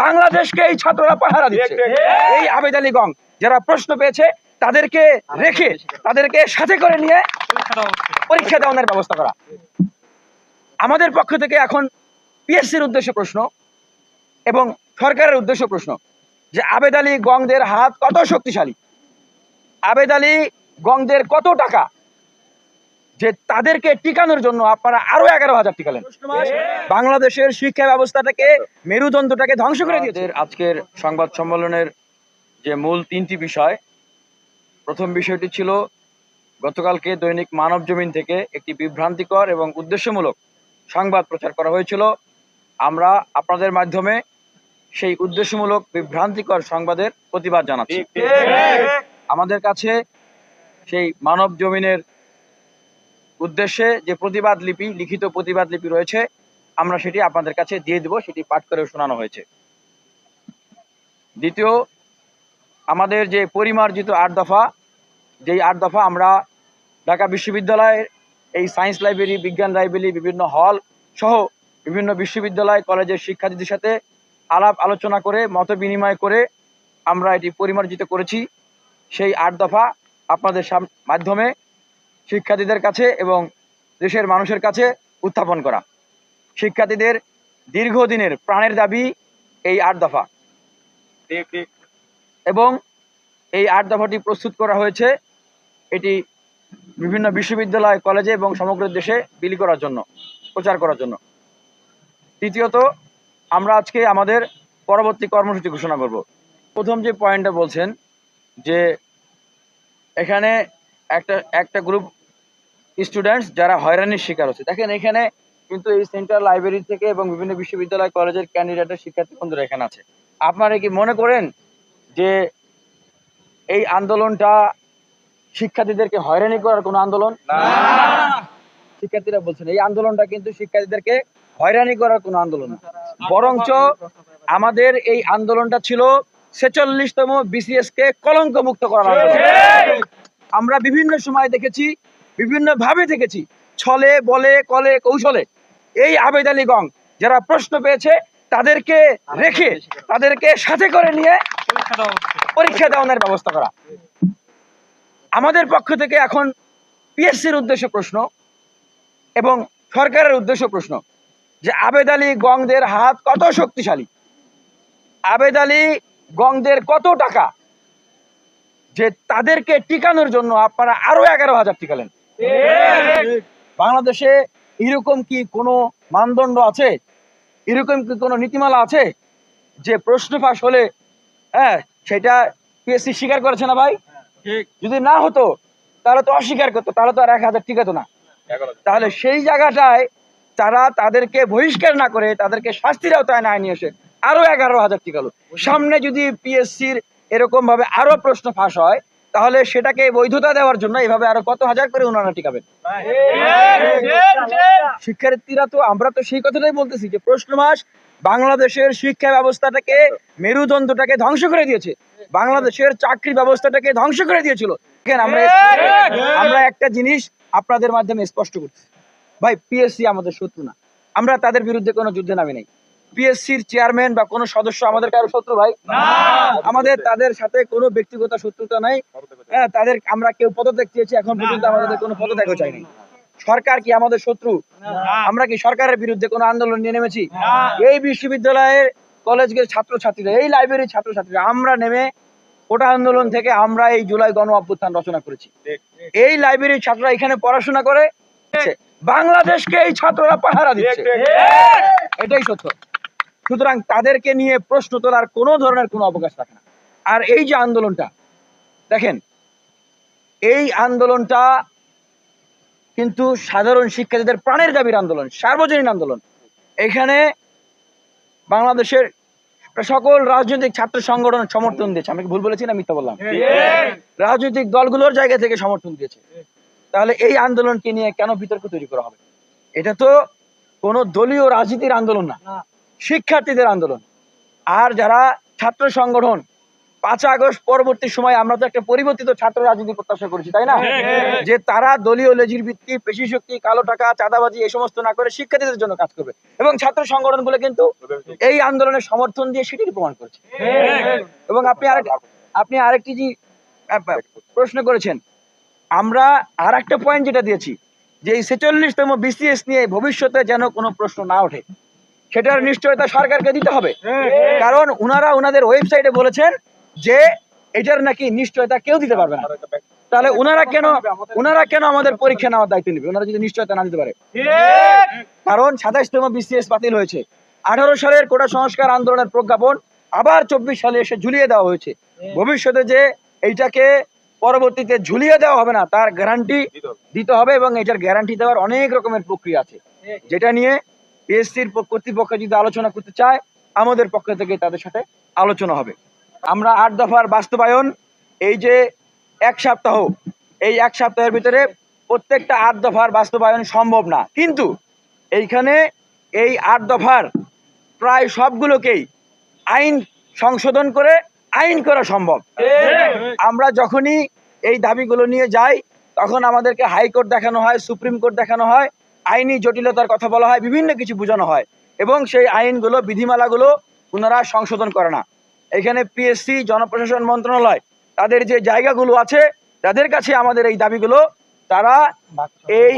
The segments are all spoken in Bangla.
বাংলাদেশকে এই ছাত্ররা পাহারা দিচ্ছে। এই আবেদ আলী গং যারা প্রশ্ন পেয়েছে তাদেরকে রেখে তাদেরকে সাথে করে নিয়ে পরীক্ষা দেওয়ানোর ব্যবস্থা করা। আমাদের পক্ষ থেকে এখন পিএসসির উদ্দেশ্য প্রশ্ন এবং সরকারের উদ্দেশ্য প্রশ্ন যে আবেদ আলী গংদের হাত কত শক্তিশালী? আবেদ আলী গংদের কত টাকা? যে তাদেরকে টিকানোর জন্য আপনারা আরও এগারো হাজার টিকালেন বাংলাদেশের শিক্ষা ব্যবস্থাটাকে মেরুদণ্ডটাকে ধ্বংস করে দিয়েছে। আজকের সংবাদ সম্মেলনের যে মূল তিনটি বিষয় প্রথম বিষয়টি ছিল গতকালকে দৈনিক মানব জমিন থেকে একটি বিভ্রান্তিকর এবং উদ্দেশ্যমূলক সংবাদ প্রচার করা হয়েছিল। আমরা আপনাদের মাধ্যমে সেই উদ্দেশ্যমূলক বিভ্রান্তিকর সংবাদের প্রতিবাদ জানাচ্ছি। আমাদের কাছে সেই মানব জমিনের উদ্দেশ্যে যে প্রতিবাদ লিপি, লিখিত প্রতিবাদ লিপি রয়েছে, আমরা সেটি আপনাদের কাছে দিয়ে দেব, সেটি পাঠ করে শোনানো হয়েছে। দ্বিতীয়, আমাদের যে পরিমার্জিত আট দফা, যেই আট দফা আমরা ঢাকা বিশ্ববিদ্যালয়ের এই সায়েন্স লাইব্রেরি, বিজ্ঞান লাইব্রেরি, বিভিন্ন হল সহ বিভিন্ন বিশ্ববিদ্যালয়, কলেজের শিক্ষার্থীদের সাথে আলাপ আলোচনা করে, মত বিনিময় করে আমরা এটি পরিমার্জিত করেছি। সেই আট দফা আপনাদের মাধ্যমে শিক্ষার্থীদের কাছে এবং দেশের মানুষের কাছে উত্থাপন করা। শিক্ষার্থীদের দীর্ঘদিনের প্রাণের দাবি এই আট দফা। এবং এই আট দফাটি প্রস্তুত করা হয়েছে এটি বিভিন্ন বিশ্ববিদ্যালয়, কলেজে এবং সমগ্র দেশে বিলি করার জন্য, প্রচার করার জন্য। তৃতীয়ত, আমরা আজকে আমাদের পরবর্তী কর্মসূচি ঘোষণা করব। প্রথম যে পয়েন্টটা বলছেন যে এখানে একটা একটা গ্রুপ স্টুডেন্টস যারা হয়রানির শিকার হচ্ছে। দেখেন এখানে কিন্তু এই সেন্ট্রাল লাইব্রেরি থেকে এবং বিভিন্ন বিশ্ববিদ্যালয় কলেজের ক্যান্ডিডেটের শিক্ষার্থী বন্ধুরা এখানে আছে। আপনারা কি মনে করেন যে এই আন্দোলনটা শিক্ষার্থীদেরকে হয়রানি করার কোনো আন্দোলন? শিক্ষার্থীরা বলছেন এই আন্দোলনটা কিন্তু শিক্ষার্থীদেরকে হয়রানি করার কোনো আন্দোলন বরঞ্চ আমাদের এই আন্দোলনটা ছিল ছেচল্লিশতম বিসিএস কে কলঙ্ক মুক্ত করার আন্দোলন। আমরা বিভিন্ন সময় দেখেছি বিভিন্ন ভাবে দেখেছি, ছলে, বলে, কলে, কৌশলে। এই আবেদ গং যারা প্রশ্ন পেয়েছে, তাদেরকে রেখে, তাদেরকে সাথে করে নিয়ে পরীক্ষা দেওয়ানোর ব্যবস্থা করা। আমাদের পক্ষ থেকে এখন পিএসসির উদ্দেশ্য প্রশ্ন এবং সরকারের উদ্দেশ্য প্রশ্ন যে আবেদ আলী গংদের হাত কত শক্তিশালী? আবেদ আলী গংদের কত টাকা? যে তাদেরকে টিকানোর জন্য আপনারা আরও এগারো হাজার টিকালেন। বাংলাদেশে এরকম কি কোনো মানদণ্ড আছে? এরকম কি কোনো নীতিমালা আছে যে প্রশ্ন ফাঁস হলে হ্যাঁ সেটা পিএসসি স্বীকার করেছে না ভাই? যদি না হতো তাহলে তো অস্বীকার করতো তাহলে তো আর এক হাজার টিকাতো না। তাহলে সেই জায়গাটায় তারা তাদেরকে বহিষ্কার না করে তাদেরকে শাস্তির আওতায় না নিয়ে এসে আরও এগারো হাজার টিকালো। সামনে যদি পিএসসির এরকম ভাবে আরও প্রশ্ন ফাঁস হয় তাহলে সেটাকে বৈধতা দেওয়ার জন্য এভাবে আরও কত হাজার করে ওনারা টিকাবেন? শিক্ষার্থীরা তো আমরা তো সেই কথাটাই বলতেছি যে প্রশ্ন মাস বাংলাদেশের শিক্ষা ব্যবস্থাটাকে মেরুদণ্ডটাকে ধ্বংস করে দিয়েছে। বাংলাদেশের চাকরি ব্যবস্থাটাকে ধ্বংস করে দিয়েছিল। আমরা একটা জিনিস আপনাদের মাধ্যমে স্পষ্ট করছি। ভাই পিএসসি আমাদের শত্রু না। আমরা তাদের বিরুদ্ধে কোনো যুদ্ধে নামি নাই। পিএসসির চেয়ারম্যান বা কোনো সদস্য আমাদের কারও শত্রু ভাই? আমাদের তাদের সাথে কোনো ব্যক্তিগত শত্রুতা নাই। হ্যাঁ তাদের আমরা কেউ পদত্যাগ চেয়েছি এখন পর্যন্ত আমাদের কোনো পদত্যাগও চাইনি। সরকার কি আমাদের শত্রু? আমরা কি সরকারের বিরুদ্ধে কোনো আন্দোলন নিয়ে নেমেছি? এই বিশ্ববিদ্যালয়ের কলেজের ছাত্রছাত্রীরা এই লাইব্রেরির ছাত্রছাত্রীরা আমরা নেমে কোটা আন্দোলন থেকে আমরা এই জুলাই গণ অভ্যুত্থান রচনা করেছি। এই লাইব্রেরির ছাত্ররা এখানে পড়াশোনা করে বাংলাদেশকে এই ছাত্ররা পাহারা দিচ্ছে। এটাই সত্য। সুতরাং তাদেরকে নিয়ে প্রশ্ন তোলার কোনো ধরনের কোনো অবকাশ থাকে না। আর এই যে আন্দোলনটা দেখেন এই আন্দোলনটা কিন্তু সাধারণ শিক্ষার্থীদের প্রাণের দাবির আন্দোলন সার্বজনীন আন্দোলন। এখানে বাংলাদেশের সকল রাজনৈতিক ছাত্র সংগঠন সমর্থন দিয়েছে। আমি ভুল বলেছি না মিথ্যা বললাম? রাজনৈতিক দলগুলোর জায়গা থেকে সমর্থন দিয়েছে। তাহলে এই আন্দোলনকে নিয়ে কেন বিতর্ক তৈরি করা হবে? এটা তো কোনো দলীয় রাজনীতির আন্দোলন না। শিক্ষার্থীদের আন্দোলন। আর যারা ছাত্র সংগঠন পাঁচ আগস্ট পরবর্তী সময় আমরা তো একটা পরিবর্তিত ছাত্র রাজনীতি প্রত্যাশা করেছি তাই না? যে তারা দলীয় লেজির ভিত্তি পেশি শক্তি কালো টাকা চাঁদাবাজি এই সমস্ত না করে শিক্ষার্থীদের জন্য কাজ করবে। এবং ছাত্র সংগঠনগুলো কিন্তু এই আন্দোলনের সমর্থন দিয়ে সেটির প্রমাণ করছে। এবং আপনি আরেক আপনি আরেকটি যে প্রশ্ন করেছেন আমরা আর একটা পয়েন্ট যেটা দিয়েছি যে এই ছেচল্লিশতম বিসিএস নিয়ে ভবিষ্যতে যেন কোনো প্রশ্ন না ওঠে। সেটার নিশ্চয়তা সরকারকে দিতে হবে। কারণ উনারা উনাদের ওয়েবসাইটে বলেছেন যে এটার নাকি নিশ্চয়তা কেউ দিতে পারবে না। তাহলে উনারা কেন উনারা কেন আমাদের পরীক্ষা নেওয়ার দায়িত্ব নেবে? ওনারা যদি নিশ্চয়তা না দিতে পারে। কারণ সাতাইশতম বিসিএস বাতিল হয়েছে। আঠারো সালের কোটা সংস্কার আন্দোলনের প্রজ্ঞাপন আবার চব্বিশ সালে এসে ঝুলিয়ে দেওয়া হয়েছে। ভবিষ্যতে যে এইটাকে পরবর্তীতে ঝুলিয়ে দেওয়া হবে না তার গ্যারান্টি দিতে হবে এবং এটার গ্যারান্টি দেওয়ার অনেক রকমের প্রক্রিয়া আছে। যেটা নিয়ে পিএসসির কর্তৃপক্ষ যদি আলোচনা করতে চায়, আমাদের পক্ষ থেকে তাদের সাথে আলোচনা হবে। আমরা আট দফার বাস্তবায়ন, এই যে এক সপ্তাহ, এই এক সপ্তাহের ভিতরে প্রত্যেকটা আট দফার বাস্তবায়ন সম্ভব না। কিন্তু এইখানে এই আট দফার প্রায় সবগুলোকেই আইন সংশোধন করে আইন করা সম্ভব। আমরা যখনই এই দাবিগুলো নিয়ে যাই, তখন আমাদেরকে হাইকোর্ট দেখানো হয়, সুপ্রিম কোর্ট দেখানো হয় আইনি জটিলতার কথা বলা হয়, বিভিন্ন কিছু বোঝানো হয় এবং সেই আইনগুলো, বিধিমালাগুলো পুনরা সংশোধন করে না। এখানে পিএসসি জনপ্রশাসন মন্ত্রণালয়, তাদের যে জায়গাগুলো আছে, তাদের কাছে আমাদের এই দাবিগুলো, তারা এই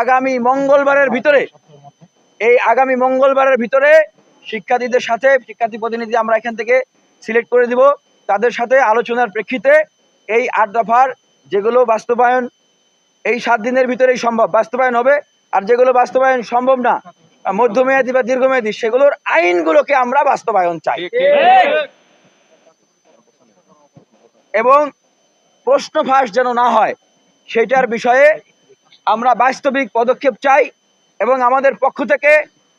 আগামী মঙ্গলবারের ভিতরে, এই আগামী মঙ্গলবারের ভিতরে শিক্ষার্থীদের সাথে, শিক্ষার্থী প্রতিনিধি আমরা এখান থেকে সিলেক্ট করে দিব। তাদের সাথে আলোচনার প্রেক্ষিতে এই আট দফার যেগুলো বাস্তবায়ন, এই সাত দিনের ভিতরেই সম্ভব, বাস্তবায়ন হবে। আর যেগুলো বাস্তবায়ন সম্ভব না মধ্যমেয়াদী বা দীর্ঘমেয়াদী সেগুলোর আইনগুলোকে আমরা বাস্তবায়ন চাই। এবং প্রশ্ন ফাঁস যেন না হয় সেটার বিষয়ে আমরা বাস্তবিক পদক্ষেপ চাই এবং আমাদের পক্ষ থেকে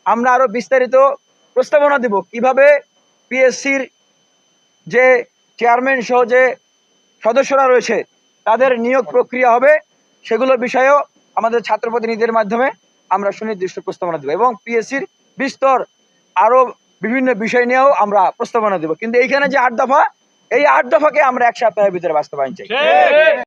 আমরা আরও বিস্তারিত প্রস্তাবনা দিব কীভাবে পিএসসির যে চেয়ারম্যান সহ যে সদস্যরা রয়েছে তাদের নিয়োগ প্রক্রিয়া হবে সেগুলোর বিষয়েও আমাদের ছাত্র প্রতিনিধিদের মাধ্যমে আমরা সুনির্দিষ্ট প্রস্তাবনা দেব এবং পিএসসির বিস্তর আরও বিভিন্ন বিষয় নিয়েও আমরা প্রস্তাবনা দেব। কিন্তু এইখানে যে আট দফা, এই আট দফাকে আমরা এক সপ্তাহের ভিতরে বাস্তবায়ন চাই।